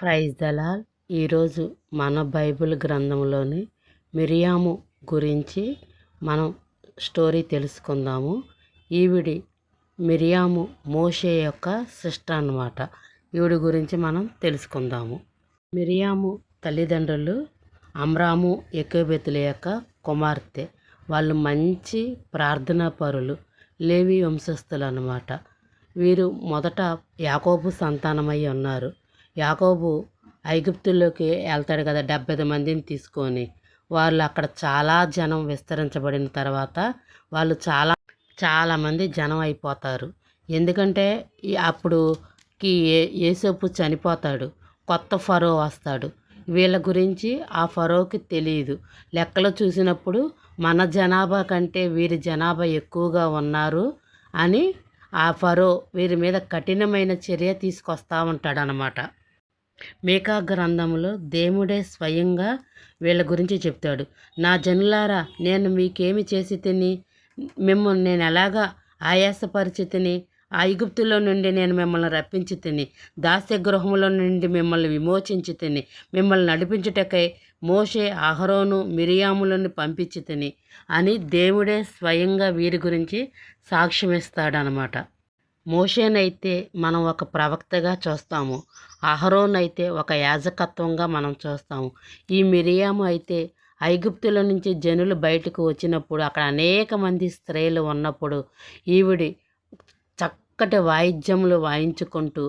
Praise Dalal. ఈరోజు మన Bible గ్రంథంలోని మిరియాము గురించి మనం స్టోరీ తెలుసుకుందాము. ఈవిడి మిరియాము మోషే యొక్క సిస్టర్ అన్నమాట. ఈవిడి గురించి మనం తెలుసుకుందాము. మిరియాము తల్లిదండ్రులు అమ్రాము ఎకోబెతుల యొక్క కుమార్తె. వాళ్ళు మంచి ప్రార్థనా పరులు లేవి వంశస్థులు అన్నమాట. వీరు మొదట యాకోబు సంతానమై ఉన్నారు. యాకోబు ఐగుప్తుల్లోకి వెళ్తాడు కదా డెబ్బై మందిని తీసుకొని. వాళ్ళు అక్కడ చాలా జనం విస్తరించబడిన తర్వాత వాళ్ళు చాలా చాలామంది జనం అయిపోతారు. ఎందుకంటే అప్పుడు అప్పుడుకి ఏ ఏసోపు చనిపోతాడు. కొత్త ఫరో వస్తాడు. వీళ్ళ గురించి ఆ ఫరోకి తెలియదు లెక్కలు చూసినప్పుడు మన జనాభా కంటే వీరి జనాభా ఎక్కువగా ఉన్నారు అని ఆ ఫరో వీరి మీద కఠినమైన చర్య తీసుకొస్తా ఉంటాడనమాట మేకా గ్రంథంలో దేవుడే స్వయంగా వీళ్ళ గురించి చెప్తాడు. నా జనులారా నేను మీకేమి చేసి తిని మిమ్మల్ని నేను ఎలాగా ఆయాసపరిచితిని ఆ ఐగుప్తులో నుండి నేను మిమ్మల్ని రప్పించి తిని దాస్య గృహంలో నుండి మిమ్మల్ని విమోచించి తిని మిమ్మల్ని నడిపించుటకై మోషే అహరోను మిరియాములను పంపించి తిని అని దేవుడే స్వయంగా వీరి గురించి సాక్ష్యమిస్తాడనమాట. మోషేనైతే మనం ఒక ప్రవక్తగా చూస్తాము. అహరోన్ అయితే ఒక యాజకత్వంగా మనం చూస్తాము. ఈ మిరియాము అయితే ఐగుప్తుల నుంచి జనులు బయటకు వచ్చినప్పుడు అక్కడ అనేక మంది స్త్రీలు ఉన్నప్పుడు ఈవిడి చక్కటి వాయిద్యములు వాయించుకుంటూ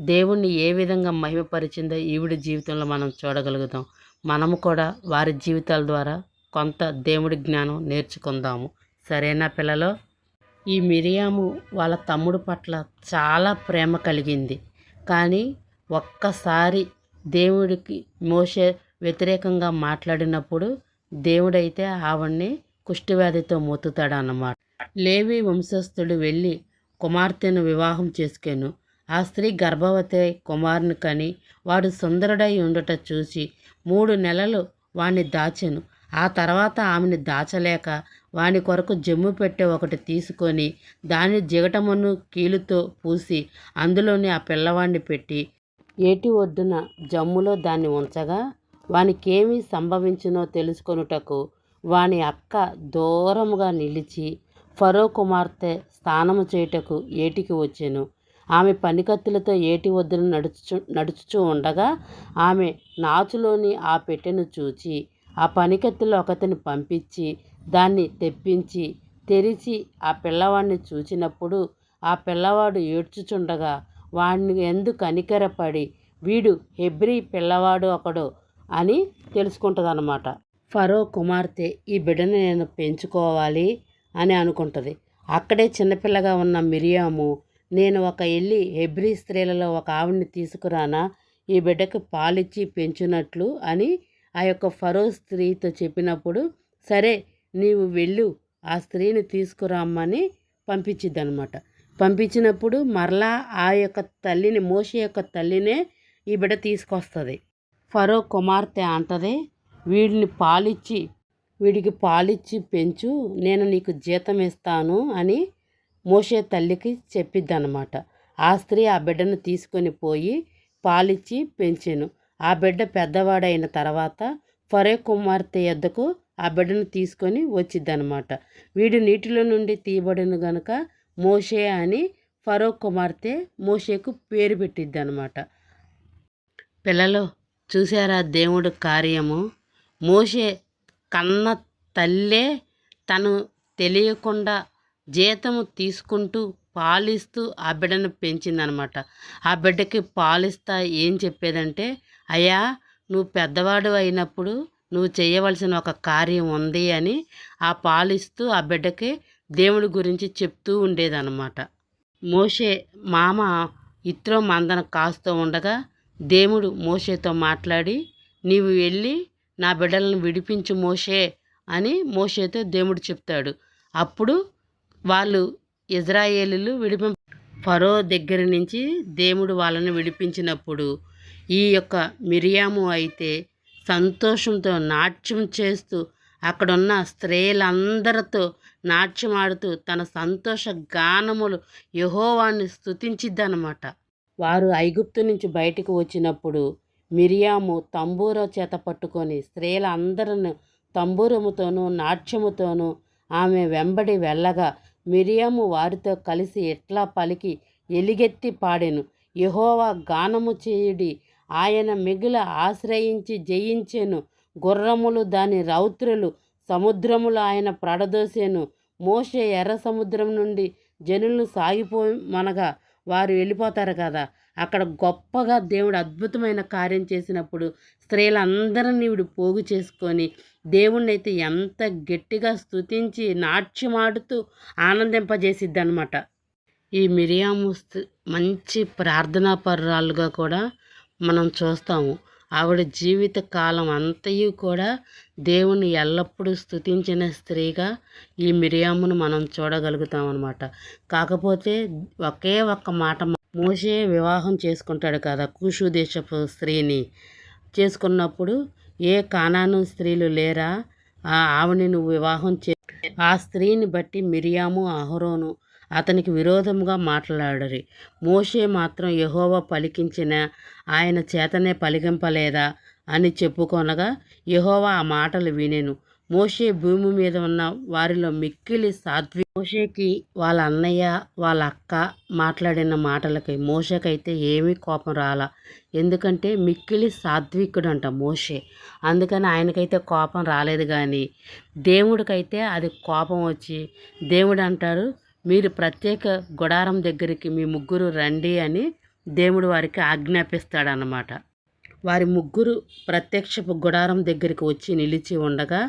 దేవుణ్ణి ఏ విధంగా మహిమపరిచిందో ఈవిడి జీవితంలో మనం చూడగలుగుతాం. మనము కూడా వారి జీవితాల ద్వారా కొంత దేవుడి జ్ఞానం నేర్చుకుందాము. సరేనా పిల్లలు? ఈ మిరియాము వాళ్ళ తమ్ముడు పట్ల చాలా ప్రేమ కలిగింది. కానీ ఒక్కసారి దేవుడికి మోషే వ్యతిరేకంగా మాట్లాడినప్పుడు దేవుడైతే ఆవిడ్ని కుష్టివ్యాధితో మొత్తుతాడు అన్నమాట లేవి వంశస్థుడు వెళ్ళి కుమార్తెను వివాహం చేసుకెను. ఆ స్త్రీ గర్భవతి కుమారుని కని వాడు సుందరుడై ఉండట చూసి మూడు నెలలు వాణ్ణి దాచెను. ఆ తర్వాత ఆమెను దాచలేక వాని కొరకు జమ్ము పెట్టే ఒకటి తీసుకొని దాని జిగటమును కీలుతో పూసి అందులోని ఆ పిల్లవాడిని పెట్టి ఏటి ఒడ్డున జమ్ములో దాన్ని ఉంచగా వానికేమి సంభవించినో తెలుసుకొనుటకు వాని అక్క దూరముగా నిలిచి ఫరో కుమార్తె స్నానము చేయుటకు ఏటికి వచ్చాను. ఆమె పనికత్తులతో ఏటి వద్దును నడుచు నడుచుచూ ఉండగా ఆమె నాచులోని ఆ పెట్టెను చూచి ఆ పనికత్తులు ఒకతిని పంపించి దాన్ని తెప్పించి తెరిచి ఆ పిల్లవాడిని చూచినప్పుడు ఆ పిల్లవాడు ఏడ్చుచుండగా వాడిని ఎందుకు కనికరపడి వీడు హెబ్రి పిల్లవాడు ఒకడు అని తెలుసుకుంటుందన్నమాట. ఫరో కుమార్తె ఈ బిడ్డని నేను పెంచుకోవాలి అని అనుకుంటుంది. అక్కడే చిన్నపిల్లగా ఉన్న మిరియాము నేను ఒక వెళ్ళి హెబ్రి స్త్రీలలో ఒక ఆవిడ్ని తీసుకురానా? ఈ బిడ్డకు పాలిచ్చి పెంచినట్లు అని ఆ యొక్క ఫరో స్త్రీతో చెప్పినప్పుడు సరే నీవు వెళ్ళు ఆ స్త్రీని తీసుకురామ్మని పంపించిద్ది అనమాట పంపించినప్పుడు మరలా ఆ యొక్క తల్లిని మోషే యొక్క తల్లినే ఈ బిడ్డ తీసుకొస్తుంది. ఫరో కుమార్తె అంటది వీడిని పాలిచ్చి వీడికి పాలిచ్చి పెంచు నేను నీకు జీతం ఇస్తాను అని మోషే తల్లికి చెప్పిద్ది అనమాట ఆ స్త్రీ ఆ బిడ్డను తీసుకొని పోయి పాలిచ్చి పెంచాను. ఆ బిడ్డ పెద్దవాడైన తర్వాత ఫరే కుమార్తె ఎద్దకు ఆ బిడ్డను తీసుకొని వచ్చిద్దనమాట వీడు నీటిలో నుండి తీయబడిన గనుక మోషే అని ఫరో కుమార్తె మోషేకు పేరు పెట్టిద్ది అనమాట పిల్లలు చూసారా దేవుడు కార్యము? మోషే కన్న తల్లే తను తెలియకుండా జీతము తీసుకుంటూ పాలిస్తూ ఆ బిడ్డను పెంచిందనమాట ఆ బిడ్డకి పాలిస్తా ఏం చెప్పేదంటే అయ్యా నువ్వు పెద్దవాడు అయినప్పుడు నువ్వు చేయవలసిన ఒక కార్యం ఉంది అని ఆ పాలిస్తూ ఆ బిడ్డకి దేవుడి గురించి చెప్తూ ఉండేదన్నమాట. మోషే మామ ఇత్రో మందన కాస్తూ ఉండగా దేవుడు మోషేతో మాట్లాడి నీవు వెళ్ళి నా బిడ్డలను విడిపించు మోషే అని మోషేతో దేవుడు చెప్తాడు. అప్పుడు వాళ్ళు ఇజ్రాయేలీలు విడిపి ఫరో దగ్గర నుంచి దేవుడు వాళ్ళని విడిపించినప్పుడు ఈ యొక్క మిరియాము అయితే సంతోషంతో నాట్యం చేస్తూ అక్కడున్న స్త్రీలందరితో నాట్యం ఆడుతూ తన సంతోష గానములు యహోవాన్ని స్థుతించిద్దనమాట వారు ఐగుప్తు నుంచి బయటకు వచ్చినప్పుడు మిరియాము తంబూర చేత పట్టుకొని స్త్రీలందరిని తంబూరముతోనూ నాట్యముతోనూ ఆమె వెంబడి వెళ్ళగా మిరియాము వారితో కలిసి ఎట్లా పలికి ఎలిగెత్తి పాడెను. యహోవా గానము చేయుడి ఆయన మిగుల ఆశ్రయించి జయించెను. గుర్రములు దాని రౌత్రులు సముద్రములు ఆయన ప్రడదోసెను మోసే ఎర్ర సముద్రం నుండి జనులు సాగిపోమనగా వారు వెళ్ళిపోతారు కదా. అక్కడ గొప్పగా దేవుడు అద్భుతమైన కార్యం చేసినప్పుడు స్త్రీలందరినీ వీడు పోగు చేసుకొని దేవుణ్ణి అయితే ఎంత గట్టిగా స్తుతించి నాట్యమాడుతూ ఆనందింపజేసిద్ది అనమాట ఈ మిరియాము మంచి ప్రార్థనాపరురాలుగా కూడా మనం చూస్తాము. ఆవిడ జీవిత కాలం అంతయు కూడా దేవుని ఎల్లప్పుడూ స్తుతించిన స్త్రీగా ఈ మిరియామును మనం చూడగలుగుతాం అనమాట కాకపోతే ఒకే ఒక్క మాట మోసే వివాహం చేసుకుంటాడు కదా కూషు దేశపు స్త్రీని. చేసుకున్నప్పుడు ఏ కానాను స్త్రీలు లేరా? ఆ ఆవిని నువ్వు వివాహం చే ఆ స్త్రీని బట్టి మిరియాము అహరోను అతనికి విరోధముగా మాట్లాడరి. మోషే మాత్రం యహోవ పలికించిన ఆయన చేతనే పలికింపలేదా అని చెప్పుకొనగా యహోవ ఆ మాటలు వినెను. మోషే భూమి మీద ఉన్న వారిలో మిక్కిలి సాధ్వి మోషేకి వాళ్ళ అన్నయ్య వాళ్ళ అక్క మాట్లాడిన మాటలకి మోషకైతే ఏమీ కోపం రాలా. ఎందుకంటే మిక్కిలి సాత్వికుడు అంట మోషే. అందుకని ఆయనకైతే కోపం రాలేదు కానీ దేవుడికైతే అది కోపం వచ్చి దేవుడు అంటారు మీరు ప్రత్యేక గుడారం దగ్గరికి మీ ముగ్గురు రండి అని దేవుడు వారికి ఆజ్ఞాపిస్తాడనమాట వారి ముగ్గురు ప్రత్యక్షపు గుడారం దగ్గరికి వచ్చి నిలిచి ఉండగా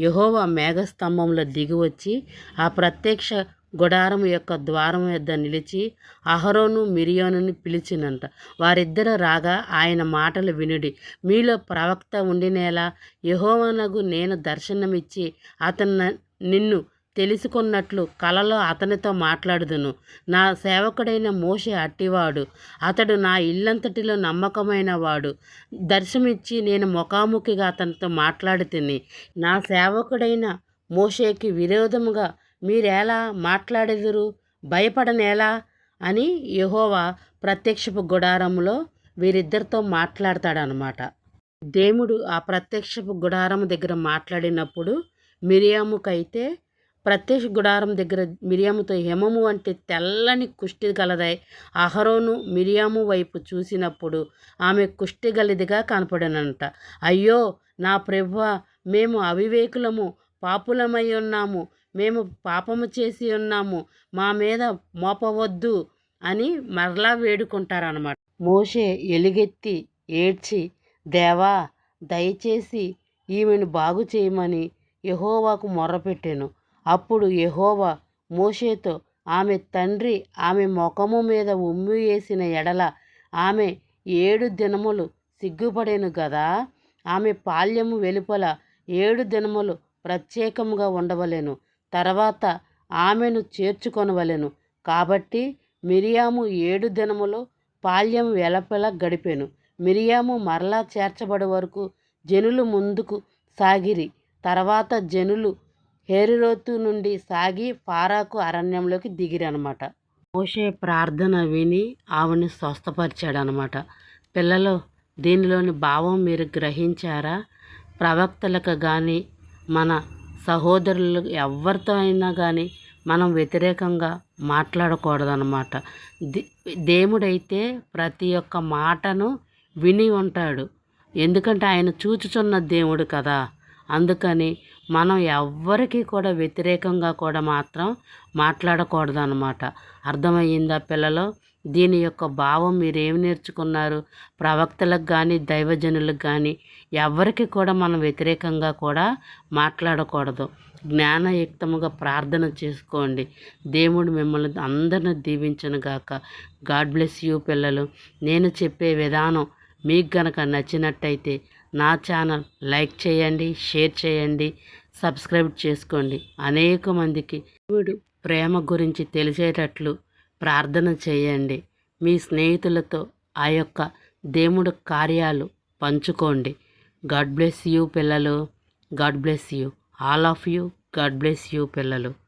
యహోవా మేఘస్తంభంలో దిగి వచ్చి ఆ ప్రత్యక్ష గుడారం యొక్క ద్వారం వద్ద నిలిచి అహరోను మిరియోనుని పిలిచినంట. వారిద్దరు రాగా ఆయన మాటలు వినుడి మీలో ప్రవక్త ఉండినేలా యహోవనగు నేను దర్శనమిచ్చి అతను నిన్ను తెలుసుకున్నట్లు కలలో అతనితో మాట్లాడుదును. నా సేవకుడైన మోషే అట్టివాడు. అతడు నా ఇల్లంతటిలో నమ్మకమైన వాడు దర్శనమిచ్చి నేను ముఖాముఖిగా అతనితో మాట్లాడి తిని నా సేవకుడైన మోషేకి విరోధముగా మీరెలా మాట్లాడెదురు? భయపడనేలా? అని యహోవా ప్రత్యక్షపు గుడారంలో వీరిద్దరితో మాట్లాడతాడనమాట. దేవుడు ఆ ప్రత్యక్షపు గుడారం దగ్గర మాట్లాడినప్పుడు మిరియాముకైతే ప్రత్యక్ష గుడారం దగ్గర మిరియాముతో హేమము వంటి తెల్లని కుష్టి గలదై అహరోను మిరియాము వైపు చూసినప్పుడు ఆమె కుష్టి గలిదిగా కనపడనంట. అయ్యో నా ప్రభువ మేము అవివేకులము పాపులమై ఉన్నాము మేము పాపము చేసి ఉన్నాము మా మీద మోపవద్దు అని మరలా వేడుకుంటారనమాట మోషే ఎలుగెత్తి ఏడ్చి దేవా దయచేసి ఈమెను బాగు చేయమని యహోవాకు మొర్రపెట్టాను. అప్పుడు యెహోవా మోషేతో ఆమె తండ్రి ఆమె ముఖము మీద ఉమ్మి వేసిన ఎడల ఆమె ఏడు దినములు సిగ్గుపడేను గదా? ఆమె పాల్యము వెలుపల ఏడు దినములు ప్రత్యేకముగా ఉండవలెను. తర్వాత ఆమెను చేర్చుకొనవలెను. కాబట్టి మిరియాము ఏడు దినములు పాల్యం వెలపల గడిపెను. మిరియాము మరలా చేర్చబడి వరకు జనులు ముందుకు సాగిరి. తర్వాత జనులు హేరిరోతు నుండి సాగి ఫారాకు అరణ్యంలోకి దిగిరనమాట మోషే ప్రార్థన విని ఆవిని స్వస్థపరిచాడనమాట పిల్లలు దీనిలోని భావం మీరు గ్రహించారా? ప్రవక్తలకు కానీ మన సహోదరులు ఎవరితో అయినా కానీ మనం వ్యతిరేకంగా మాట్లాడకూడదనమాట దే- దేవుడైతే ప్రతి ఒక్క మాటను విని ఉంటాడు. ఎందుకంటే ఆయన చూచుచున్న దేవుడు కదా. అందుకని మనం ఎవ్వరికి కూడా వ్యతిరేకంగా కూడా మాత్రం మాట్లాడకూడదు అనమాట అర్థమయ్యిందా పిల్లలు? దీని యొక్క భావం మీరు ఏమి నేర్చుకున్నారు? ప్రవక్తలకు కానీ దైవజనులకు కానీ ఎవరికి కూడా మనం వ్యతిరేకంగా కూడా మాట్లాడకూడదు. జ్ఞానయుక్తముగా ప్రార్థన చేసుకోండి. దేవుడు మిమ్మల్ని అందరిని దీవించను గాక. గాడ్ బ్లెస్ యూ పిల్లలు. నేను చెప్పే విధానం మీకు గనక నచ్చినట్టయితే నా ఛానల్ లైక్ చేయండి షేర్ చేయండి. సబ్స్క్రైబ్ చేసుకోండి. అనేక మందికి దేవుడు ప్రేమ గురించి తెలిసేటట్లు ప్రార్థన చేయండి. మీ స్నేహితులతో ఆ యొక్క దేవుడు కార్యాలు పంచుకోండి. గాడ్ బ్లెస్ యూ పిల్లలు. God bless you. All of you. God bless you పిల్లలు.